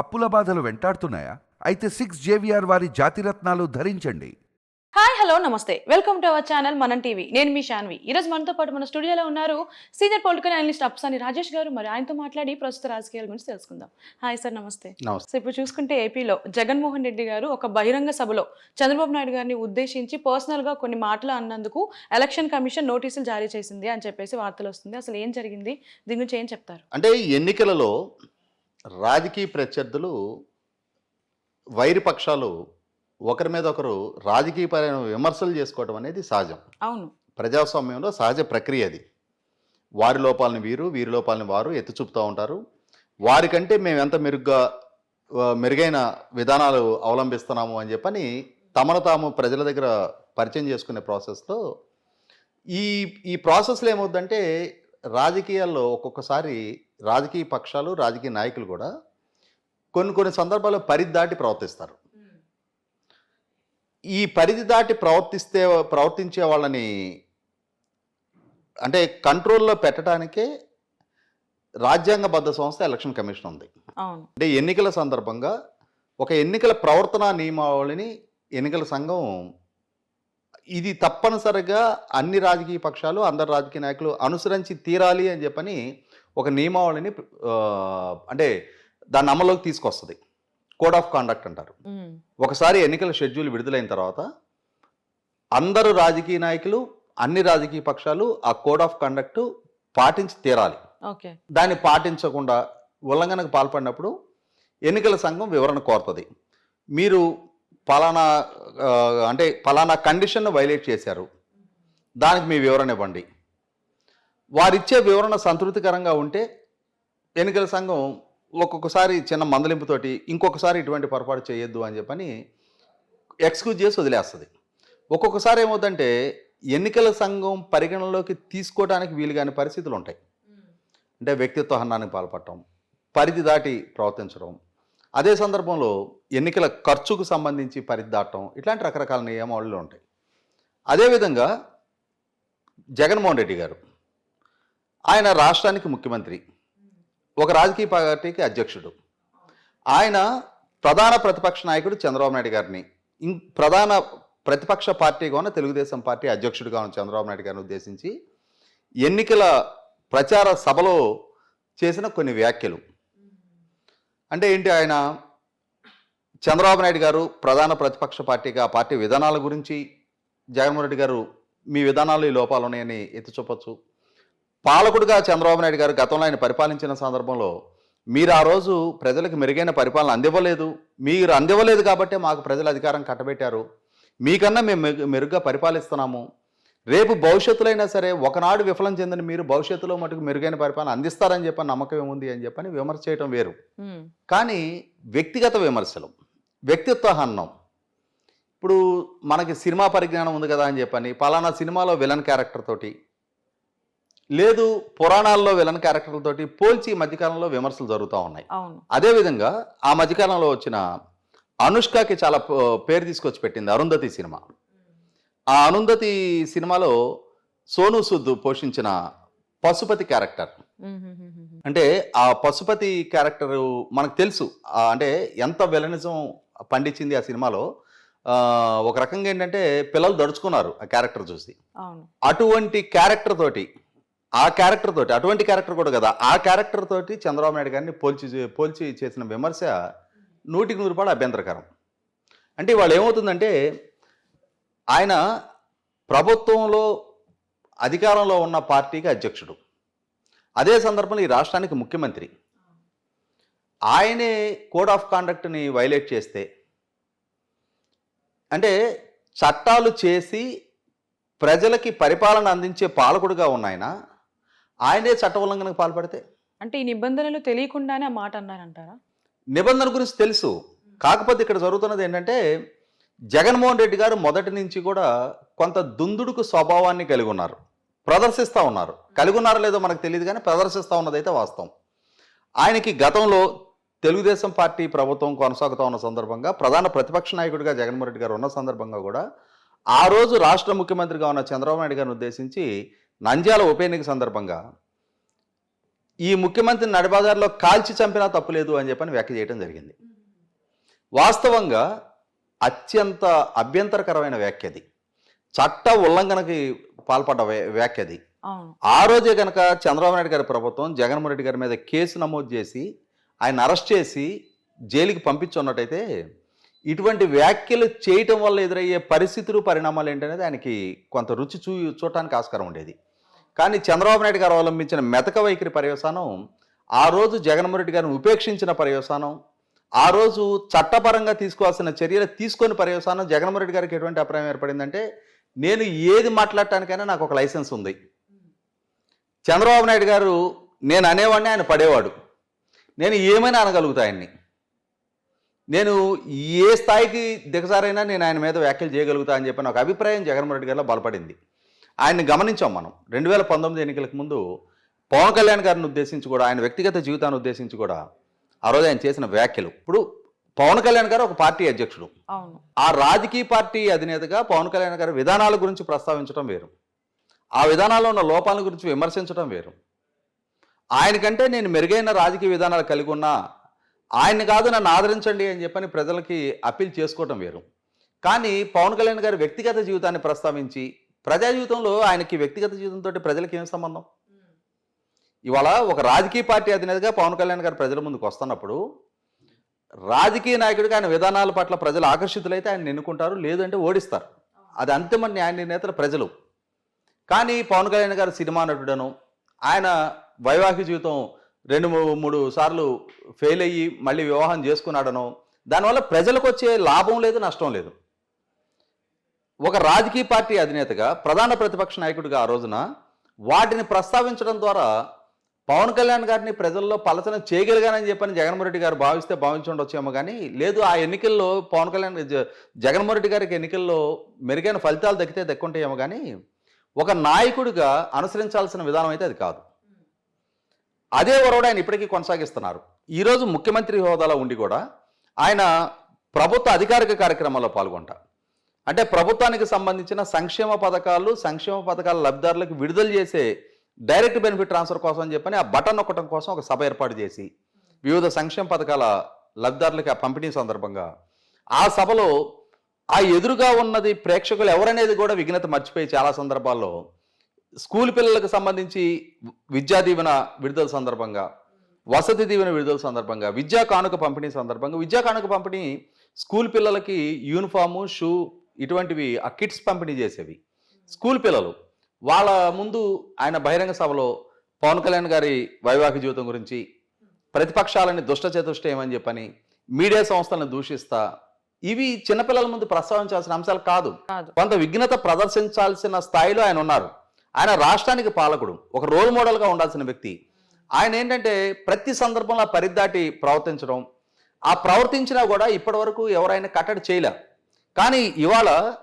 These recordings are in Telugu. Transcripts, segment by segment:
అప్పుల బాధలు వెంటాడుతున్నాయా? అయితే సిక్స్ జేవిఆర్ వారి జాతిరత్నాలు ధరించండి. హాయ్ హలో నమస్తే. Welcome to our channel Manam TV నేను మీ శాన్వి ఈ రోజు మనతో పాటు మన స్టూడియోలో ఉన్నారు senior political analyst Apsani Rajesh garu. మరి ఆయనతో మాట్లాడి ప్రస్తుత రాజకీయాల గురించి తెలుసుకుందాం. హాయ్ సార్ నమస్తే. నమస్తే. సో ఇప్పుడు చూసుకుంటే ఏపీలో జగన్మోహన్ రెడ్డి గారు ఒక బహిరంగ సభలో చంద్రబాబు నాయుడు గారిని ఉద్దేశించి పర్సనల్గా కొన్ని మాటలు అన్నందుకు ఎలక్షన్ కమిషన్ నోటీసులు జారీ చేసింది అని చెప్పేసి వార్తలు వస్తుంది. అసలు ఏం జరిగింది? దీని గురించి ఏం చెప్తారు? అంటే ఈ ఎన్నికలలో రాజకీయ ప్రత్యర్థులు వైరి పక్షాలు ఒకరి మీద ఒకరు రాజకీయపరమైన విమర్శలు చేసుకోవడం అనేది సహజం. అవును. ప్రజాస్వామ్యంలో సహజ ప్రక్రియ అది. వారి లోపాలని వీరు వీరి లోపాలని వారు ఎత్తి చూపుతూ ఉంటారు. వారికంటే మేము ఎంత మెరుగ్గా మెరుగైన విధానాలు అవలంబిస్తున్నాము అని చెప్పని తమను తాము ప్రజల దగ్గర పరిచయం చేసుకునే ప్రాసెస్లో ఈ ఈ ప్రాసెస్లో ఏమవుద్దంటే రాజకీయాల్లో ఒక్కొక్కసారి రాజకీయ పక్షాలు రాజకీయ నాయకులు కూడా కొన్ని కొన్ని సందర్భాల్లో పరిధి దాటి ప్రవర్తిస్తారు. ఈ పరిధి దాటి ప్రవర్తిస్తే ప్రవర్తించే వాళ్ళని అంటే కంట్రోల్లో పెట్టడానికే రాజ్యాంగబద్ధ సంస్థ ఎలక్షన్ కమిషన్ ఉంది. అంటే ఎన్నికల సందర్భంగా ఒక ఎన్నికల ప్రవర్తన నియమావళిని ఎన్నికల సంఘం ఇది తప్పనిసరిగా అన్ని రాజకీయ పక్షాలు అందరు రాజకీయ నాయకులు అనుసరించి తీరాలి అని చెప్పని ఒక నియమావళిని అంటే దాన్ని అమల్లోకి తీసుకొస్తుంది. కోడ్ ఆఫ్ కాండక్ట్ అంటారు. ఒకసారి ఎన్నికల షెడ్యూల్ విడుదలైన తర్వాత అందరు రాజకీయ నాయకులు అన్ని రాజకీయ పక్షాలు ఆ కోడ్ ఆఫ్ కండక్ట్ పాటించి తీరాలి. దాన్ని పాటించకుండా ఉల్లంఘనకు పాల్పడినప్పుడు ఎన్నికల సంఘం వివరణ కోరుతుంది. మీరు పలానా అంటే పలానా కండిషన్ను వైలేట్ చేశారు. దానికి మీ వివరణ ఇవ్వండి. వారిచ్చే వివరణ సంతృప్తికరంగా ఉంటే ఎన్నికల సంఘం ఒక్కొక్కసారి చిన్న మందలింపుతోటి ఇంకొకసారి ఇటువంటి పొరపాటు చేయొద్దు అని చెప్పని ఎక్స్క్యూజ్ చేసి వదిలేస్తుంది. ఒక్కొక్కసారి ఏమవుతుందంటే ఎన్నికల సంఘం పరిగణనలోకి తీసుకోవడానికి వీలు కాని పరిస్థితులు ఉంటాయి అంటే వ్యక్తిత్వ హన్నానికి పాల్పడటం పరిధి దాటి ప్రవర్తించడం అదే సందర్భంలో ఎన్నికల ఖర్చుకు సంబంధించి పరిద్దాటం ఇట్లాంటి రకరకాల నియమావళిలు ఉంటాయి. అదేవిధంగా జగన్మోహన్ రెడ్డి గారు ఆయన రాష్ట్రానికి ముఖ్యమంత్రి ఒక రాజకీయ పార్టీకి అధ్యక్షుడు. ఆయన ప్రధాన ప్రతిపక్ష నాయకుడు చంద్రబాబు నాయుడు గారిని ప్రధాన ప్రతిపక్ష పార్టీగా ఉన్న తెలుగుదేశం పార్టీ అధ్యక్షుడిగా ఉన్న చంద్రబాబు నాయుడు గారిని ఉద్దేశించి ఎన్నికల ప్రచార సభలో చేసిన కొన్ని వ్యాఖ్యలు. అంటే ఏంటి ఆయన? చంద్రబాబు నాయుడు గారు ప్రధాన ప్రతిపక్ష పార్టీగా ఆ పార్టీ విధానాల గురించి జగన్మోహన్ రెడ్డి గారు మీ విధానాలు ఈ లోపాలు ఉన్నాయని ఎత్తి చూపొచ్చు. పాలకుడుగా చంద్రబాబు నాయుడు గారు గతంలో ఆయన పరిపాలించిన సందర్భంలో మీరు ఆ రోజు ప్రజలకు మెరుగైన పరిపాలన అందివ్వలేదు. మీరు అందివ్వలేదు కాబట్టే మాకు ప్రజలు అధికారం కట్టబెట్టారు. మీకన్నా మేము మెరుగ్గా పరిపాలిస్తున్నాము. రేపు భవిష్యత్తులో అయినా సరే ఒకనాడు విఫలం చెందిన మీరు భవిష్యత్తులో మటుకు మెరుగైన పరిపాలన అందిస్తారని చెప్పని నమ్మకం ఏముంది అని చెప్పని విమర్శ చేయడం వేరు కానీ వ్యక్తిగత విమర్శలు వ్యక్తిత్వ హన్నం. ఇప్పుడు మనకి సినిమా పరిజ్ఞానం ఉంది కదా అని చెప్పని పలానా సినిమాలో విలన్ క్యారెక్టర్ తోటి లేదు పురాణాల్లో విలన్ క్యారెక్టర్లతోటి పోల్చి ఈ మధ్యకాలంలో విమర్శలు జరుగుతూ ఉన్నాయి. అదేవిధంగా ఆ మధ్యకాలంలో వచ్చిన అనుష్కకి చాలా పేరు తీసుకొచ్చి పెట్టింది అరుంధతి సినిమా. ఆ అరుంధతి సినిమాలో సోను సూద్ పోషించిన పశుపతి క్యారెక్టర్. అంటే ఆ పశుపతి క్యారెక్టర్ మనకు తెలుసు. అంటే ఎంత విలనిజం పండించింది ఆ సినిమాలో. ఒక రకంగా ఏంటంటే పిల్లలు దడుచుకున్నారు ఆ క్యారెక్టర్ చూసి. అటువంటి క్యారెక్టర్ తోటి ఆ క్యారెక్టర్ తోటి అటువంటి క్యారెక్టర్ కూడా కదా ఆ క్యారెక్టర్ తోటి చంద్రబాబు నాయుడు గారిని పోల్చి పోల్చి చేసిన విమర్శ నూటికి నూరు రూపాయలు అభ్యంతరకరం. అంటే వాళ్ళు ఏమవుతుందంటే ఆయన ప్రభుత్వంలో అధికారంలో ఉన్న పార్టీకి అధ్యక్షుడు. అదే సందర్భంలో ఈ రాష్ట్రానికి ముఖ్యమంత్రి. ఆయనే కోడ్ ఆఫ్ కాండక్ట్ని వైలేట్ చేస్తే అంటే చట్టాలు చేసి ప్రజలకి పరిపాలన అందించే పాలకుడుగా ఉన్న ఆయన ఆయనే చట్ట ఉల్లంఘనకు పాల్పడితే? అంటే ఈ నిబంధనలు తెలియకుండానే ఆ మాట అన్నారంటారా? నిబంధన గురించి తెలుసు. కాకపోతే ఇక్కడ జరుగుతున్నది ఏంటంటే జగన్మోహన్ రెడ్డి గారు మొదటి నుంచి కూడా కొంత దుందుడుకు స్వభావాన్ని కలిగి ఉన్నారు. ప్రదర్శిస్తూ ఉన్నారు. కలిగి ఉన్నారో లేదో మనకు తెలియదు కానీ ప్రదర్శిస్తూ ఉన్నదైతే వాస్తవం. ఆయనకి గతంలో తెలుగుదేశం పార్టీ ప్రభుత్వం కొనసాగుతూ ఉన్న సందర్భంగా ప్రధాన ప్రతిపక్ష నాయకుడిగా జగన్మోహన్ రెడ్డి గారు ఉన్న సందర్భంగా కూడా ఆ రోజు రాష్ట్ర ముఖ్యమంత్రిగా ఉన్న చంద్రబాబు నాయుడు గారిని ఉద్దేశించి నంద్యాల ఉప ఎన్నిక సందర్భంగా ఈ ముఖ్యమంత్రి నడిబజార్లో కాల్చి చంపినా తప్పులేదు అని చెప్పని వ్యాఖ్య చేయడం జరిగింది. వాస్తవంగా అత్యంత అభ్యంతరకరమైన వ్యాఖ్య అది. చట్ట ఉల్లంఘనకి పాల్పడ్డ వ్య- వ్యాఖ్య అది. ఆ రోజే కనుక చంద్రబాబు నాయుడు గారి ప్రభుత్వం జగన్మోహన్ రెడ్డి గారి మీద కేసు నమోదు చేసి ఆయన అరెస్ట్ చేసి జైలుకి పంపించున్నట్టయితే ఇటువంటి వ్యాఖ్యలు చేయటం వల్ల ఎదురయ్యే పరిస్థితులు పరిణామాలు ఏంటనేది ఆయనకి కొంత రుచి చూ చూడటానికి ఆస్కారం ఉండేది. కానీ చంద్రబాబు నాయుడు గారు అవలంబించిన మెతక వైఖరి పర్యవసానం ఆ రోజు జగన్మోహన్ రెడ్డి గారిని ఉపేక్షించిన పర్యవసానం ఆ రోజు చట్టపరంగా తీసుకోవాల్సిన చర్యలు తీసుకొని పర్యవసానం జగన్మోహన్ రెడ్డి గారికి ఎటువంటి అభిప్రాయం ఏర్పడిందంటే నేను ఏది మాట్లాడటానికైనా నాకు ఒక లైసెన్స్ ఉంది. చంద్రబాబు నాయుడు గారు నేను అనేవాడిని ఆయన పడేవాడు. నేను ఏమైనా అనగలుగుతా ఆయన్ని. నేను ఏ స్థాయికి దిగజారైనా నేను ఆయన మీద వ్యాఖ్యలు చేయగలుగుతా అని చెప్పిన ఒక అభిప్రాయం జగన్మోహన్ రెడ్డి గారిలో బలపడింది. ఆయన్ని గమనించాం మనం. రెండు వేల పంతొమ్మిది ఎన్నికలకు ముందు పవన్ కళ్యాణ్ గారిని ఉద్దేశించి కూడా ఆయన వ్యక్తిగత జీవితాన్ని ఉద్దేశించి కూడా ఆ రోజు ఆయన చేసిన వ్యాఖ్యలు. ఇప్పుడు పవన్ కళ్యాణ్ గారు ఒక పార్టీ అధ్యక్షుడు. అవును. ఆ రాజకీయ పార్టీ అధినేతగా పవన్ కళ్యాణ్ గారి విధానాల గురించి ప్రస్తావించడం వేరు. ఆ విధానాల్లో ఉన్న లోపాల గురించి విమర్శించడం వేరు. ఆయనకంటే నేను మెరుగైన రాజకీయ విధానాలు కలిగి ఉన్నా ఆయన్ని కాదు నన్ను ఆదరించండి అని చెప్పని ప్రజలకి అప్పీల్ చేసుకోవటం వేరు. కానీ పవన్ కళ్యాణ్ గారి వ్యక్తిగత జీవితాన్ని ప్రస్తావించి ప్రజా జీవితంలో ఆయనకి వ్యక్తిగత జీవితంతో ప్రజలకి ఏం సంబంధం? ఇవాళ ఒక రాజకీయ పార్టీ అధినేతగా పవన్ కళ్యాణ్ గారు ప్రజల ముందుకు వస్తున్నప్పుడు రాజకీయ నాయకుడిగా ఆయన విధానాల పట్ల ప్రజలు ఆకర్షితులైతే ఆయన ఎన్నుకుంటారు లేదంటే ఓడిస్తారు. అది అంతిమ న్యాయ నిర్ణేతలు ప్రజలు. కానీ పవన్ కళ్యాణ్ గారు సినిమా నటుడను ఆయన వైవాహిక జీవితం రెండు మూడు సార్లు ఫెయిల్ అయ్యి మళ్ళీ వివాహం చేసుకున్నాడనో దానివల్ల ప్రజలకు వచ్చే లాభం లేదు నష్టం లేదు. ఒక రాజకీయ పార్టీ అధినేతగా ప్రధాన ప్రతిపక్ష నాయకుడిగా ఆ రోజున వాటిని ప్రస్తావించడం ద్వారా పవన్ కళ్యాణ్ గారిని ప్రజల్లో పలచన చేయగలిగానని చెప్పని జగన్మోహన్ రెడ్డి గారు భావిస్తే భావించుండొచ్చేమో కానీ లేదు ఆ ఎన్నికల్లో పవన్ కళ్యాణ్ జ- జగన్మోహన్ రెడ్డి గారికి ఎన్నికల్లో మెరుగైన ఫలితాలు దక్కితే దక్కుంటాయేమో కానీ ఒక నాయకుడిగా అనుసరించాల్సిన విధానం అయితే అది కాదు. అదే ఒరవడు ఆయన ఇప్పటికీ కొనసాగిస్తున్నారు. ఈరోజు ముఖ్యమంత్రి హోదాలో ఉండి కూడా ఆయన ప్రభుత్వ అధికారిక కార్యక్రమాల్లో పాల్గొంటా అంటే ప్రభుత్వానికి సంబంధించిన సంక్షేమ పథకాలు సంక్షేమ పథకాల లబ్ధిదారులకు విడుదల చేసే డైరెక్ట్ బెనిఫిట్ ట్రాన్స్ఫర్ కోసం అని చెప్పని ఆ బటన్ నొక్కడం కోసం ఒక సభ ఏర్పాటు చేసి వివిధ సంక్షేమ పథకాల లబ్ధిదారులకి ఆ పంపిణీ సందర్భంగా ఆ సభలో ఆ ఎదురుగా ఉన్నది ప్రేక్షకులు ఎవరనేది కూడా విఘ్నత మర్చిపోయి చాలా సందర్భాల్లో స్కూల్ పిల్లలకు సంబంధించి విద్యా దీవెన విడుదల సందర్భంగా వసతి దీవెన విడుదల సందర్భంగా విద్యా కానుక పంపిణీ సందర్భంగా విద్యా కానుక పంపిణీ స్కూల్ పిల్లలకి యూనిఫాము షూ ఇటువంటివి ఆ కిట్స్ పంపిణీ చేసేవి. స్కూల్ పిల్లలు వాళ్ళ ముందు ఆయన బహిరంగ సభలో పవన్ కళ్యాణ్ గారి వైవాహిక జీవితం గురించి ప్రతిపక్షాలని దుష్ట చతుష్టయమని చెప్పని మీడియా సంస్థలను దూషిస్తా ఇవి చిన్నపిల్లల ముందు ప్రస్తావించాల్సిన అంశాలు కాదు. కొంత విఘ్నత ప్రదర్శించాల్సిన స్థాయిలో ఆయన ఉన్నారు. ఆయన రాష్ట్రానికి పాలకుడు ఒక రోల్ మోడల్గా ఉండాల్సిన వ్యక్తి. ఆయన ఏంటంటే ప్రతి సందర్భంలో ఆ పరిదాటి ప్రవర్తించడం ఆ ప్రవర్తించినా కూడా ఇప్పటివరకు ఎవరైనా కట్టడి చేయలే. కానీ ఇవాళ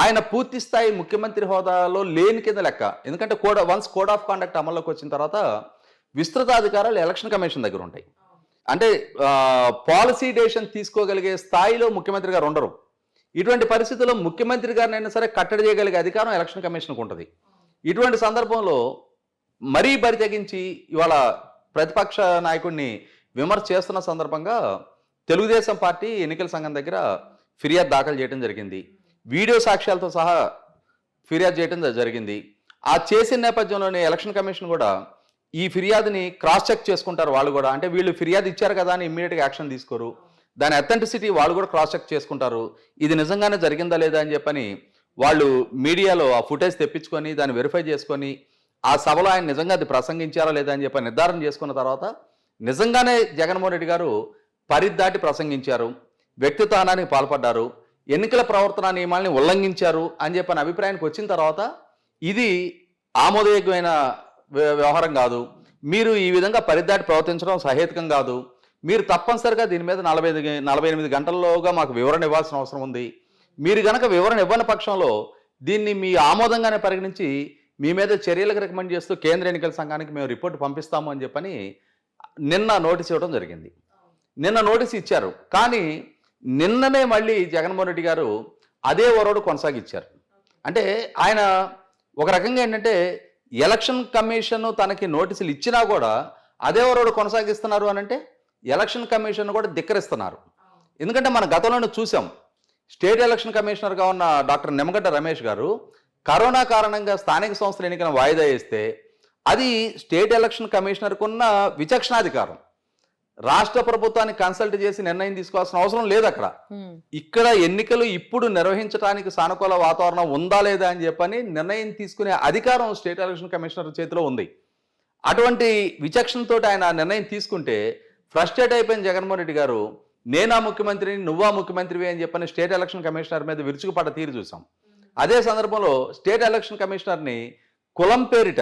ఆయన పూర్తి స్థాయి ముఖ్యమంత్రి హోదాలో లేని కింద లెక్క. ఎందుకంటే code once code of conduct అమల్లోకి వచ్చిన తర్వాత విస్తృత అధికారాలు ఎలక్షన్ కమిషన్ దగ్గర ఉంటాయి. అంటే పాలసీ డేషన్ తీసుకోగలిగే స్థాయిలో ముఖ్యమంత్రి గారు ఉండరు. ఇటువంటి పరిస్థితుల్లో ముఖ్యమంత్రి గారినైనా సరే కట్టడి చేయగలిగే అధికారం ఎలక్షన్ కమిషన్కు ఉంటుంది. ఇటువంటి సందర్భంలో మరీ బరి తెగించి ఇవాళ ప్రతిపక్ష నాయకుడిని విమర్శ చేస్తున్న సందర్భంగా తెలుగుదేశం పార్టీ ఎన్నికల సంఘం దగ్గర ఫిర్యాదు దాఖలు చేయడం జరిగింది. వీడియో సాక్ష్యాలతో సహా ఫిర్యాదు చేయడం జరిగింది. ఆ చేసిన నేపథ్యంలోనే ఎలక్షన్ కమిషన్ కూడా ఈ ఫిర్యాదుని క్రాస్ చెక్ చేసుకుంటారు వాళ్ళు కూడా. అంటే వీళ్ళు ఫిర్యాదు ఇచ్చారు కదా అని ఇమ్మీడియట్గా యాక్షన్ తీసుకోరు. దాని అథెంటిసిటీ వాళ్ళు కూడా క్రాస్ చెక్ చేసుకుంటారు. ఇది నిజంగానే జరిగిందా లేదా అని చెప్పని వాళ్ళు మీడియాలో ఆ ఫుటేజ్ తెప్పించుకొని దాన్ని వెరిఫై చేసుకొని ఆ సభలో ఆయన నిజంగా అది ప్రసంగించారా లేదా అని చెప్పి నిర్ధారణ చేసుకున్న తర్వాత నిజంగానే జగన్మోహన్ రెడ్డి గారు పరిద్దాటి ప్రసంగించారు. వ్యక్తిత్వానానికి పాల్పడ్డారు. ఎన్నికల ప్రవర్తన నియమాల్ని ఉల్లంఘించారు అని చెప్పిన అభిప్రాయానికి వచ్చిన తర్వాత ఇది ఆమోదయోగ్యమైన వ్య- వ్యవహారం కాదు. మీరు ఈ విధంగా పరిదాటి ప్రవర్తించడం సహేతుకం కాదు. మీరు తప్పనిసరిగా దీని మీద నలభై ఐదు నలభై ఎనిమిది గంటల్లోగా మాకు వివరణ ఇవ్వాల్సిన అవసరం ఉంది. మీరు గనక వివరణ ఇవ్వని పక్షంలో దీన్ని మీ ఆమోదంగానే పరిగణించి మీ మీద చర్యలకు రికమెండ్ చేస్తూ కేంద్ర ఎన్నికల సంఘానికి మేము రిపోర్ట్ పంపిస్తాము అని చెప్పని నిన్న నోటీస్ ఇవ్వడం జరిగింది. నిన్న నోటీస్ ఇచ్చారు. కానీ నిన్ననే మళ్ళీ జగన్మోహన్ రెడ్డి గారు అదే ఒరవడు కొనసాగించారు. అంటే ఆయన ఒక రకంగా ఏంటంటే ఎలక్షన్ కమిషన్ తనకి నోటీసులు ఇచ్చినా కూడా అదే ఎవరోడు కొనసాగిస్తున్నారు అని అంటే ఎలక్షన్ కమిషన్ కూడా ధిక్కరిస్తున్నారు. ఎందుకంటే మన గతంలోనే చూసాం. స్టేట్ ఎలక్షన్ కమిషనర్గా ఉన్న డాక్టర్ నిమ్మగడ్డ రమేష్ గారు కరోనా కారణంగా స్థానిక సంస్థల ఎన్నికలను వాయిదా వేస్తే అది స్టేట్ ఎలక్షన్ కమిషనర్కు ఉన్న విచక్షణాధికారం. రాష్ట్ర ప్రభుత్వాన్ని కన్సల్ట్ చేసి నిర్ణయం తీసుకోవాల్సిన అవసరం లేదు అక్కడ. ఇక్కడ ఎన్నికలు ఇప్పుడు నిర్వహించడానికి సానుకూల వాతావరణం ఉందా లేదా అని చెప్పని నిర్ణయం తీసుకునే అధికారం స్టేట్ ఎలక్షన్ కమిషనర్ చేతిలో ఉంది. అటువంటి విచక్షణతో ఆయన నిర్ణయం తీసుకుంటే ఫ్రస్ట్రేట్ అయిపోయిన జగన్మోహన్ రెడ్డి గారు నేనా ముఖ్యమంత్రిని నువ్వా ముఖ్యమంత్రివి అని చెప్పని స్టేట్ ఎలక్షన్ కమిషనర్ మీద విరుచుకుపడ్డ తీరు చూసాం. అదే సందర్భంలో స్టేట్ ఎలక్షన్ కమిషనర్ని కులం పేరిట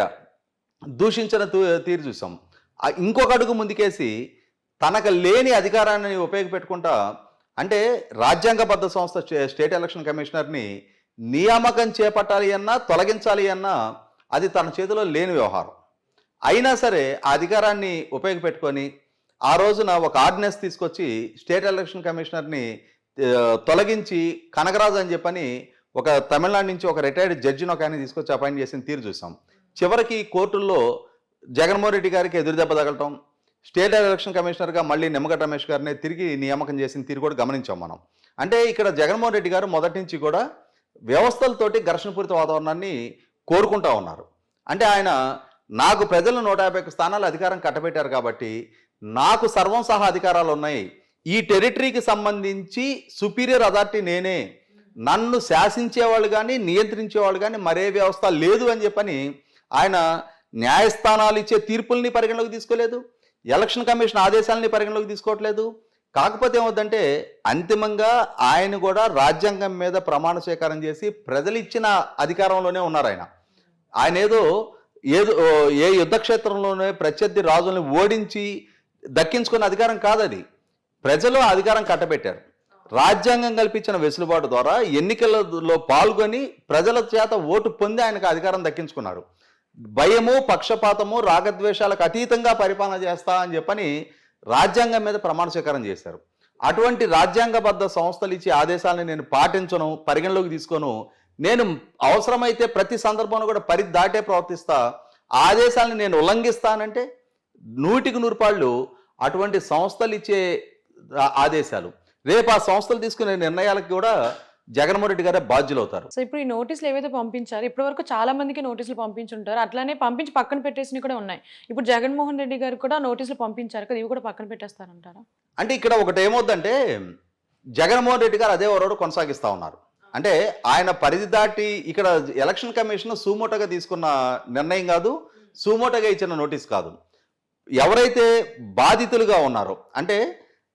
దూషించిన తీరు చూసాం. ఇంకొక అడుగు ముందుకేసి తనకు లేని అధికారాన్ని ఉపయోగపెట్టుకుంటా అంటే రాజ్యాంగబద్ధ సంస్థ స్టేట్ ఎలక్షన్ కమిషనర్ని నియామకం చేపట్టాలి అన్నా తొలగించాలి అన్నా అది తన చేతిలో లేని వ్యవహారం. అయినా సరే ఆ అధికారాన్ని ఉపయోగపెట్టుకొని ఆ రోజున ఒక ఆర్డినెన్స్ తీసుకొచ్చి స్టేట్ ఎలక్షన్ కమిషనర్ని తొలగించి కనగరాజు అని చెప్పని ఒక తమిళనాడు నుంచి ఒక రిటైర్డ్ జడ్జిని ఒక ఆయన తీసుకొచ్చి అపాయింట్ చేసిన తీరు చూసాం. చివరికి కోర్టుల్లో జగన్మోహన్ రెడ్డి గారికి ఎదురు దెబ్బ తగలటం స్టేట్ ఎలక్షన్ కమిషనర్గా మళ్ళీ నిమ్మగడ్డ రమేష్ గారిని తిరిగి నియామకం చేసిన తీరు కూడా గమనించాం మనం. అంటే ఇక్కడ జగన్మోహన్ రెడ్డి గారు మొదటి నుంచి కూడా వ్యవస్థలతోటి ఘర్షణపూరిత వాతావరణాన్ని కోరుకుంటా ఉన్నారు. అంటే ఆయన నాకు ప్రజలు నూట యాభై స్థానాలు అధికారం కట్టబెట్టారు కాబట్టి నాకు సర్వం సహా అధికారాలు ఉన్నాయి. ఈ టెరిటరీకి సంబంధించి సుపీరియర్ అథారిటీ నేనే. నన్ను శాసించేవాళ్ళు కానీ నియంత్రించేవాళ్ళు కానీ మరే వ్యవస్థ లేదు అని చెప్పని ఆయన న్యాయస్థానాలు ఇచ్చే తీర్పుల్ని పరిగణలోకి తీసుకోలేదు. ఎలక్షన్ కమిషన్ ఆదేశాలని పరిగణలోకి తీసుకోవట్లేదు. కాకపోతే ఏమవుతుందంటే అంతిమంగా ఆయన కూడా రాజ్యాంగం మీద ప్రమాణ స్వీకారం చేసి ప్రజలు ఇచ్చిన అధికారంలోనే ఉన్నారు ఆయన. ఆయన ఏదో ఏదో ఏ యుద్ధక్షేత్రంలోనే ప్రత్యర్థి రాజుల్ని ఓడించి దక్కించుకున్న అధికారం కాదది. ప్రజలు అధికారం కట్టబెట్టారు. రాజ్యాంగం కల్పించిన వెసులుబాటు ద్వారా ఎన్నికలలో పాల్గొని ప్రజల చేత ఓటు పొంది ఆయనకు అధికారం దక్కించుకున్నారు. భయము పక్షపాతము రాగద్వేషాలకు అతీతంగా పరిపాలన చేస్తా అని చెప్పని రాజ్యాంగం మీద ప్రమాణ స్వీకారం చేశారు. అటువంటి రాజ్యాంగబద్ధ సంస్థలు ఇచ్చే ఆదేశాలను నేను పాటించను పరిగణలోకి తీసుకోను. నేను అవసరమైతే ప్రతి సందర్భంలో కూడా పరి దాటే ప్రవర్తిస్తా. ఆదేశాలను నేను ఉల్లంఘిస్తానంటే నూటికి నూరు పాళ్ళు అటువంటి సంస్థలు ఇచ్చే ఆదేశాలు. రేపు ఆ సంస్థలు తీసుకునే నిర్ణయాలకు కూడా జగన్మోహన్ రెడ్డి గారే బాధ్యులు అవుతారు సో ఇప్పుడు ఈ నోటీసులు ఏవైతే పంపించారో ఇప్పటి వరకు చాలా మందికి నోటీసులు పంపించుంటారు. అట్లానే పంపించి పక్కన పెట్టేసినవి కూడా ఉన్నాయి. ఇప్పుడు జగన్మోహన్ రెడ్డి గారు కూడా నోటీసులు పంపించారు కదా ఇవి కూడా పక్కన పెట్టేస్తారంటారా? అంటే ఇక్కడ ఒకటి ఏమవుద్దంటే జగన్మోహన్ రెడ్డి గారు అదే ఓరోడు కొనసాగిస్తా ఉన్నారు. అంటే ఆయన పరిధి దాటి ఇక్కడ ఎలక్షన్ కమిషన్ సూమోటగా తీసుకున్న నిర్ణయం కాదు సూమోటగా ఇచ్చిన నోటీస్ కాదు. ఎవరైతే బాధితులుగా ఉన్నారో అంటే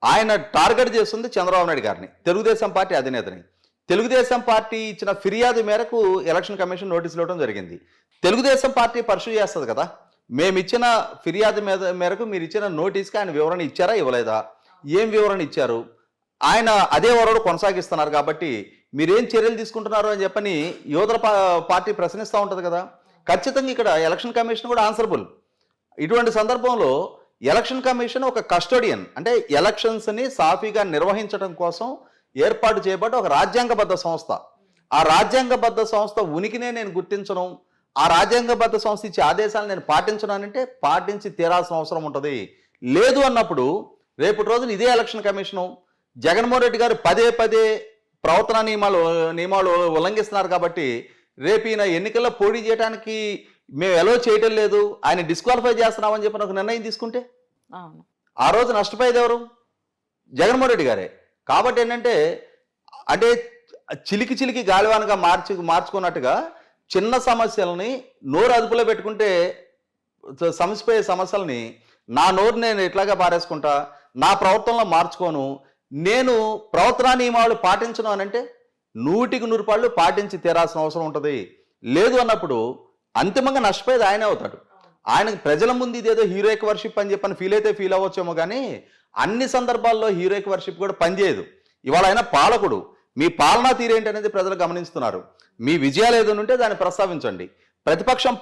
ఆయన టార్గెట్ చేస్తుంది చంద్రబాబు నాయుడు గారిని తెలుగుదేశం పార్టీ అధినేతని. తెలుగుదేశం పార్టీ ఇచ్చిన ఫిర్యాదు మేరకు ఎలక్షన్ కమిషన్ నోటీసులు ఇవ్వడం జరిగింది. తెలుగుదేశం పార్టీ పర్సూ చేస్తుంది కదా? మేము ఇచ్చిన ఫిర్యాదు మీద మేరకు మీరు ఇచ్చిన నోటీస్కి ఆయన వివరణ ఇచ్చారా ఇవ్వలేదా? ఏం వివరణ ఇచ్చారు? ఆయన అదే వరడు కొనసాగిస్తున్నారు కాబట్టి మీరేం చర్యలు తీసుకుంటున్నారు అని చెప్పని యువతల పార్టీ ప్రశ్నిస్తూ ఉంటుంది కదా? ఖచ్చితంగా ఇక్కడ ఎలక్షన్ కమిషన్ కూడా ఆన్సరబుల్. ఇటువంటి సందర్భంలో ఎలక్షన్ కమిషన్ ఒక కస్టోడియన్ అంటే ఎలక్షన్స్ని సాఫీగా నిర్వహించడం కోసం ఏర్పాటు చేయబడ్డ ఒక రాజ్యాంగబద్ధ సంస్థ. ఆ రాజ్యాంగబద్ధ సంస్థ ఉనికినే నేను గుర్తించను. ఆ రాజ్యాంగబద్ధ సంస్థ ఇచ్చే ఆదేశాలు నేను అంటే పాటించి తీరాల్సిన అవసరం ఉంటుంది. లేదు అన్నప్పుడు రేపటి రోజున ఇదే ఎలక్షన్ కమిషను జగన్మోహన్ రెడ్డి గారు పదే పదే ప్రవర్తన నియమాలు నియమాలు ఉల్లంఘిస్తున్నారు కాబట్టి రేపు ఈయన ఎన్నికల్లో పోటీ చేయడానికి మేము ఎలో చేయటం లేదు. ఆయన డిస్క్వాలిఫై చేస్తున్నామని చెప్పి ఒక నిర్ణయం తీసుకుంటే? ఆ రోజు నష్టపోయేది ఎవరు? జగన్మోహన్ రెడ్డి గారే. కాబట్టి ఏంటంటే అంటే చిలికి చిలికి గాలివానగా మార్చి మార్చుకున్నట్టుగా చిన్న సమస్యలని నోరు అదుపులో పెట్టుకుంటే సమసిపోయే సమస్యల్ని నా నోరు నేను ఎట్లాగా పారేసుకుంటా నా ప్రవర్తనలో మార్చుకోను నేను ప్రవర్తనా నియమాలు పాటించను అని అంటే నూటికి నూరు పాళ్ళు పాటించి తీరాల్సిన అవసరం ఉంటుంది. లేదు అన్నప్పుడు అంతిమంగా నష్టపోయేది ఆయనే అవుతాడు. ఆయనకు ప్రజల ముందు ఇదేదో హీరోయిక్ వర్షిప్ అని చెప్పని ఫీల్ అయితే ఫీల్ అవ్వచ్చేమో కానీ అన్ని సందర్భాల్లో హీరోయిక్ వర్షిప్ కూడా పనిచేయదు. ఇవాళ ఆయన పాలకుడు. మీ పాలనా తీరేంటి అనేది ప్రజలు గమనిస్తున్నారు. మీ విజయాలు ఏదైనా ఉంటే దాన్ని ప్రస్తావించండి. ప్రతిపక్షం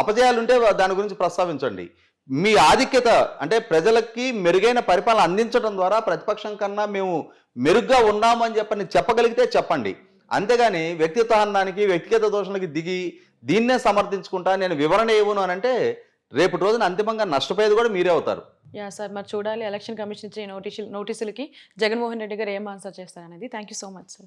అపజయాలుంటే దాని గురించి ప్రస్తావించండి. మీ ఆధిక్యత అంటే ప్రజలకి మెరుగైన పరిపాలన అందించడం ద్వారా ప్రతిపక్షం కన్నా మేము మెరుగ్గా ఉన్నామని చెప్పని చెప్పగలిగితే చెప్పండి. అంతేగాని వ్యక్తిత్వహన్నానికి వ్యక్తిగత దోషణకి దిగి దీన్నే సమర్థించుకుంటా నేను వివరణ ఇవ్వను అని అంటే రేపు రోజున అంతిమంగా నష్టపోయేది కూడా మీరే అవుతారు. యా సార్ మరి చూడాలి. ఎలక్షన్ కమిషన్ ఇచ్చే నోటీసులు నోటీసులకి జగన్మోహన్ రెడ్డి గారు ఏం ఆన్సర్ చేస్తారనేది. Thank you so much sir